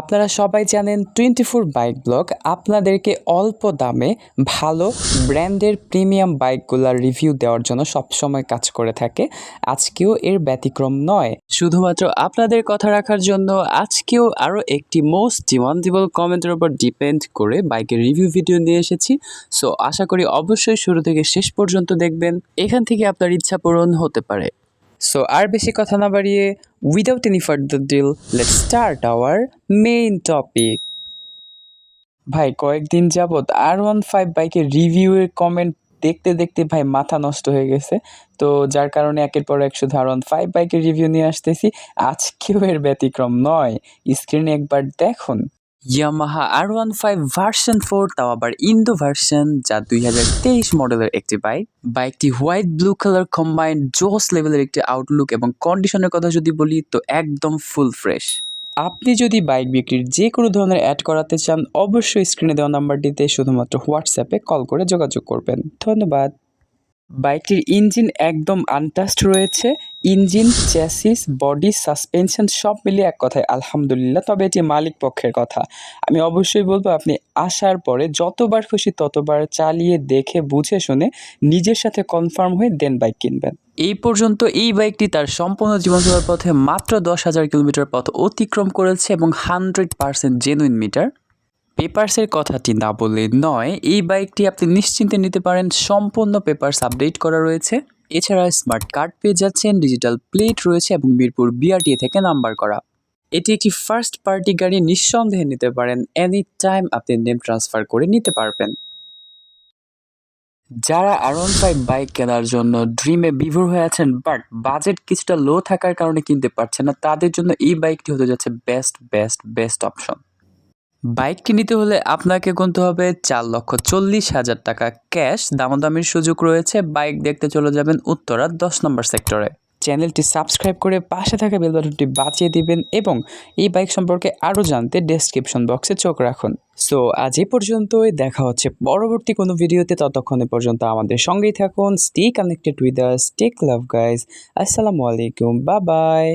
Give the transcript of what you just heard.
আপনারা সবাই জানেন টোয়েন্টি ফোর বাইক ব্লগ। আপনাদেরকে অল্প দামে ভালো ব্র্যান্ডের প্রিমিয়াম বাইকগুলোর রিভিউ দেওয়ার জন্য সবসময় কাজ করে থাকে। আজকেও এর ব্যতিক্রম নয়। শুধুমাত্র আপনাদের কথা রাখার জন্য আজকেও আরও একটি মোস্ট ডিমান্ডেবল কমেন্টের উপর ডিপেন্ড করে বাইকের রিভিউ ভিডিও নিয়ে এসেছি। সো আশা করি অবশ্যই শুরু থেকে শেষ পর্যন্ত দেখবেন। এখান থেকে আপনার ইচ্ছা পূরণ হতে পারে। সো আর বেশি কথা না বাড়িয়ে without any further deal let start our main topic ভাই, কয়েকদিন যাবৎ আর ওয়ান ফাইভ বাইকের রিভিউয়ের কমেন্ট দেখতে দেখতে ভাই মাথা নষ্ট হয়ে গেছে। তো যার কারণে একের পর এক শুধু আর ওয়ান ফাইভ বাইকের রিভিউ নিয়ে আসতেছি। আজকেও এর ব্যতিক্রম নয়। স্ক্রিনে একবার দেখুন। Yamaha R one five version four তাও আবার ইন্দো ভার্সন যা দুই হাজার তেইশ মডেলের একটি বাইক বাইকটি হোয়াইট ব্লু কালার কম্বাইন্ড জোস লেভেলের একটি আউটলুক এবং কন্ডিশনের কথা যদি বলি, তো একদম ফুল ফ্রেশ আপনি যদি বাইক বিক্রির যে কোনো ধরনের অ্যাড করাতে চান, অবশ্যই স্ক্রিনে দেওয়া নাম্বারটিতে শুধুমাত্র হোয়াটসঅ্যাপে কল করে যোগাযোগ করবেন। ধন্যবাদ। বাইকটির ইঞ্জিন একদম আনটাস্ট রয়েছে, ইঞ্জিন চ্যাসিস বডি সাসপেনশন সব মিলিয়ে এক কথায় আলহামদুলিল্লাহ, তবে এটি মালিক পক্ষের কথা। আমি অবশ্যই বলব, আপনি আসার পরে যতবার খুশি ততবার চালিয়ে দেখে, বুঝে শুনে নিজের সাথে কনফার্ম হয়ে দেন বাইক কিনবেন। এই পর্যন্ত এই বাইকটি তার সম্পূর্ণ জীবনচলার পথে মাত্র দশ হাজার কিলোমিটার পথ অতিক্রম করেছে এবং হান্ড্রেড পার্সেন্ট জেনুইন মিটার পেপার্সের কথাটি না বললে নয়, এই বাইকটি আপনি নিশ্চিন্তে নিতে পারেন, সম্পূর্ণ পেপার্স আপডেট করা রয়েছে। এছাড়া স্মার্ট কার্ড পেয়ে যাচ্ছেন, ডিজিটাল প্লেট রয়েছে এবং মিরপুর বিআরটিএ থেকে নাম্বার করা। এটি একটি ফার্স্ট পার্টি গাড়ি, নিঃসন্দেহে নিতে পারেন এনি টাইম আপনি নেম ট্রান্সফার করে নিতে পারবেন। যারা আরন ফাইভ বাইক কেনার জন্য ড্রিমে বিভোর হয়ে আছেন বাট বাজেট কিছুটা লো থাকার কারণে কিনতে পারছেন না, তাদের জন্য এই বাইকটি হতে যাচ্ছে বেস্ট বেস্ট বেস্ট অপশন বাইকটি নিতে হলে আপনাকে গুনতে হবে চার লক্ষ চল্লিশ হাজার টাকা ক্যাশ। দামাদামির সুযোগ রয়েছে। বাইক দেখতে চলে যাবেন উত্তরা দশ নম্বর সেক্টরে। চ্যানেলটি সাবস্ক্রাইব করে পাশে থাকা বেল বাটনটি বাঁচিয়ে দিবেন এবং এই বাইক সম্পর্কে আরও জানতে ডেসক্রিপশন বক্সে চোখ রাখুন। সো আজ এই পর্যন্তই। দেখা হচ্ছে পরবর্তী কোনো ভিডিওতে। ততক্ষণে পর্যন্ত আমাদের সঙ্গেই থাকুন। Stay connected with us Tech Love guys আসসালামু আলাইকুম। বা বাই